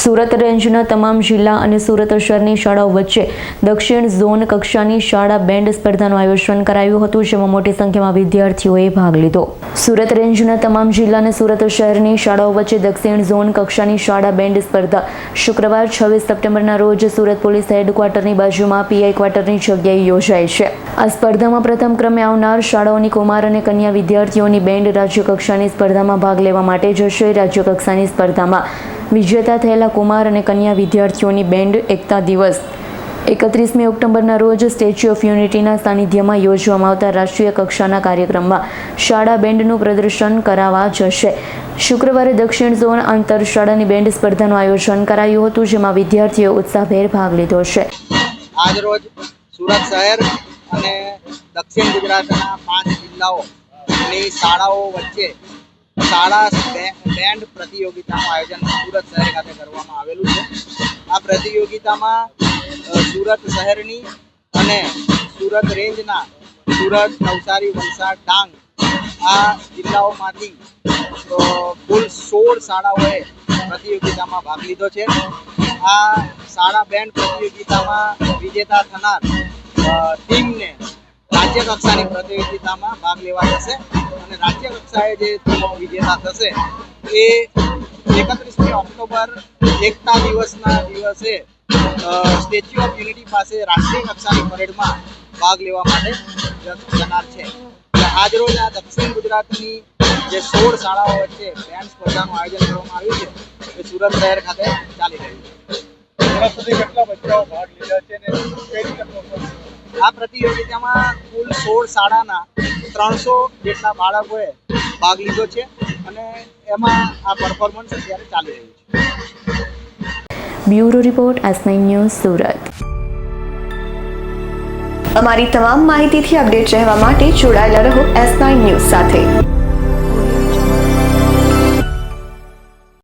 સુરત રેન્જના તમામ જિલ્લા અને સુરત શહેરની શાળાઓ વચ્ચે દક્ષિણ ઝોન કક્ષાની શાળા બેન્ડ સ્પર્ધાનું આયોજન કરાયું હતું, જેમાં મોટી સંખ્યામાં વિદ્યાર્થીઓએ ભાગ લીધો. સુરત રેન્જના તમામ જિલ્લા અને સુરત શહેરની શાળાઓ વચ્ચે દક્ષિણ ઝોન કક્ષાની શાળા બેન્ડ સ્પર્ધા શુક્રવાર છવ્વીસ સપ્ટેમ્બરના રોજ સુરત પોલીસ હેડક્વાર્ટરની બાજુમાં પીઆઈ ક્વાર્ટરની જગ્યાએ યોજાય છે. આ સ્પર્ધામાં પ્રથમ ક્રમે આવનાર શાળાઓની કુમાર અને કન્યા વિદ્યાર્થીઓની બેન્ડ રાજ્યકક્ષાની સ્પર્ધામાં ભાગ લેવા માટે જશે. રાજ્યકક્ષાની સ્પર્ધામાં વિજેતા થયેલા કુમાર અને કન્યા વિદ્યાર્થીઓની બેન્ડ એકતા દિવસ. એકત્રીસમી ઓક્ટોબરના રોજ સ્ટેચ્યુ ઓફ યુનિટીના સાનિધ્યમાં યોજવામાં આવતા રાષ્ટ્રીય કક્ષાના કાર્યક્રમમાં શાળા બેન્ડનું પ્રદર્શન કરાવવા જશે. શુક્રવારે દક્ષિણ ઝોન આંતર શાળાની બેન્ડ સ્પર્ધાનું આયોજન કરાયું હતું, જેમાં વિદ્યાર્થીઓએ ઉત્સાહભેર ભાગ લીધો છે. આજરોજ સુરત શહેર અને દક્ષિણ ગુજરાતના પાંચ જિલ્લાઓની શાળાઓ વચ્ચે શાળા બેન્ડ પ્રતિયોગિતાનું આયોજન સુરત શહેર ખાતે કરવામાં આવેલું છે. આ પ્રતિયોગિતામાં સુરત શહેરની અને સુરત રેન્જના સુરત, નવસારી, વલસાડ, ડાંગ આ જિલ્લાઓમાંથી કુલ સોળ શાળાઓએ પ્રતિયોગિતામાં ભાગ લીધો છે. આ શાળા બેન્ડ પ્રતિયોગિતામાં વિજેતા થનાર ટીમને રાજ્ય કક્ષાની પ્રતિયોગિતામાં ભાગ લેવા જશે અને રાજ્ય કક્ષાએ જે વિજેતા થશે એ એકત્રીસમી ઓક્ટોબર એકતા દિવસના દિવસે સ્ટેચ્યુ ઓફ યુનિટી પાસે રાષ્ટ્રીય કક્ષાની પરેડમાં ભાગ લેવા માટે જનાર છે આજરોજ આ દક્ષિણ ગુજરાતની જે સોળ શાળાઓ વચ્ચે બેન્ડ સ્પર્ધાનું આયોજન કરવામાં આવ્યું છે એ સુરત શહેર ખાતે ચાલી રહ્યું છે હમણાં સુધી કેટલા બચ્ચાઓ ભાગ લીધા છે? આ પ્રતિયોગિતામાં કુલ સોળ શાળાના ત્રણસો જેટલા બાળકોએ ભાગ લીધો છે અને એમાં આ પરફોર્મન્સ અત્યારે ચાલી રહ્યું છે. Bureau report S news Surat. અમારી તમામ માહિતીથી અપડેટ રહેવા માટે જોડાયેલા રહો એસ ન્યૂઝ સાથે.